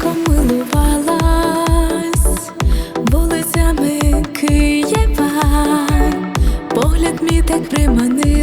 Літо вулицями Києва, погляд мій так приманив.